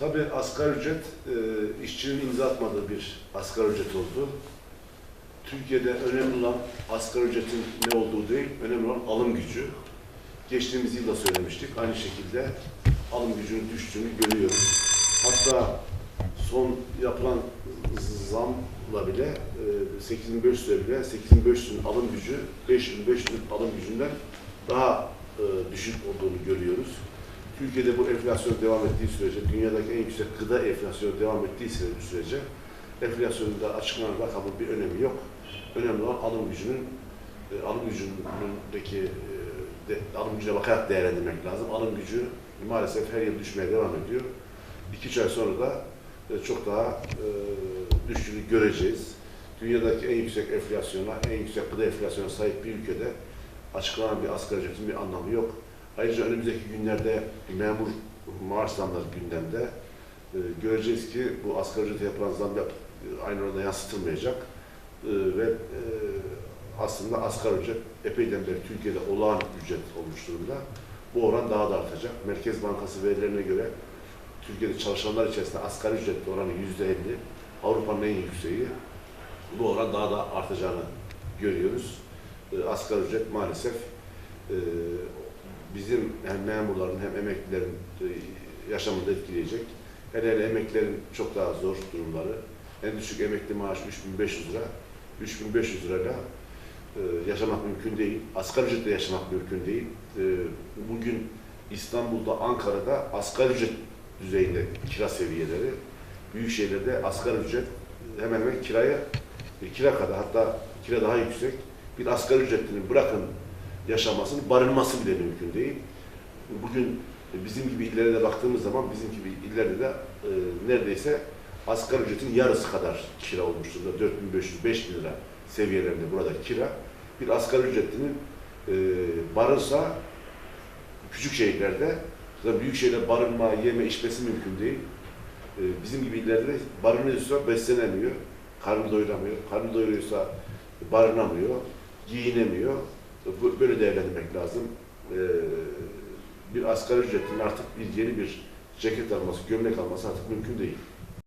Tabii asgari ücret e, işçinin imza atmadığı bir asgari ücret oldu. Türkiye'de önemli olan asgari ücretin ne olduğu değil, önemli olan alım gücü. Geçtiğimiz yılda söylemiştik. Aynı şekilde alım gücünün düştüğünü görüyoruz. Hatta son yapılan zamla bile e, 8500 lira bile 8500'ün alım gücü 5500'ün alım gücünden daha e, düşük olduğunu görüyoruz. Türkiye'de bu enflasyon devam ettiği sürece, dünyadaki en yüksek gıda enflasyonu devam ettiği sürece enflasyonun da açıklanan rakamın bir önemi yok. Önemli olan alım gücünün, e, alım gücündeki e, de, alım gücüne bakarak değerlendirmek lazım. Alım gücü maalesef her yıl düşmeye devam ediyor. İki üç ay sonra da e, çok daha e, düştüğünü göreceğiz. Dünyadaki en yüksek enflasyona, en yüksek gıda enflasyona sahip bir ülkede açıklanan bir asgari ücretin bir anlamı yok. Ayrıca önümüzdeki günlerde memur maaş zamları gündemde. E, göreceğiz ki bu asgari ücrete yapılan zam e, aynı oranda yansıtılmayacak. E, ve e, aslında asgari ücret epeyden beri Türkiye'de olağan ücret olmuş durumda. Bu oran daha da artacak. Merkez Bankası verilerine göre Türkiye'de çalışanlar içerisinde asgari ücretli oranı yüzde elli. Avrupa'nın en yükseği. Bu oran daha da artacağını görüyoruz. E, asgari ücret maalesef e, bizim hem memurların hem emeklilerin e, yaşamını etkileyecek. Hele hele emeklilerin çok daha zor durumları. En düşük emekli maaş 3500 lira. 3500 lirayla e, yaşamak mümkün değil. Asgari ücretle yaşamak mümkün değil. E, bugün İstanbul'da, Ankara'da asgari ücret düzeyinde kira seviyeleri. Büyük şehirlerde asgari ücret hemen hemen kiraya kira kadar hatta kira daha yüksek. Bir asgari ücretlinin bırakın yaşamasını, barınması bile mümkün değil. Bugün bizim gibi illere de baktığımız zaman bizim gibi illerde de e, neredeyse asgari ücretin yarısı kadar kira olmuş durumda. 4500-5000 lira seviyelerinde burada kira. Bir asgari ücretlinin e, barınsa küçük şehirlerde, zaten büyük şehirde barınma, yeme, içmesi mümkün değil. E, bizim gibi illerde de barınıyorsa beslenemiyor, karnını doyuramıyor. Karnını doyuruyorsa barınamıyor, giyinemiyor. Böyle değerlendirmek lazım. E, bir asgari ücretin artık bir yeni bir ceket alması, gömlek alması artık mümkün değil.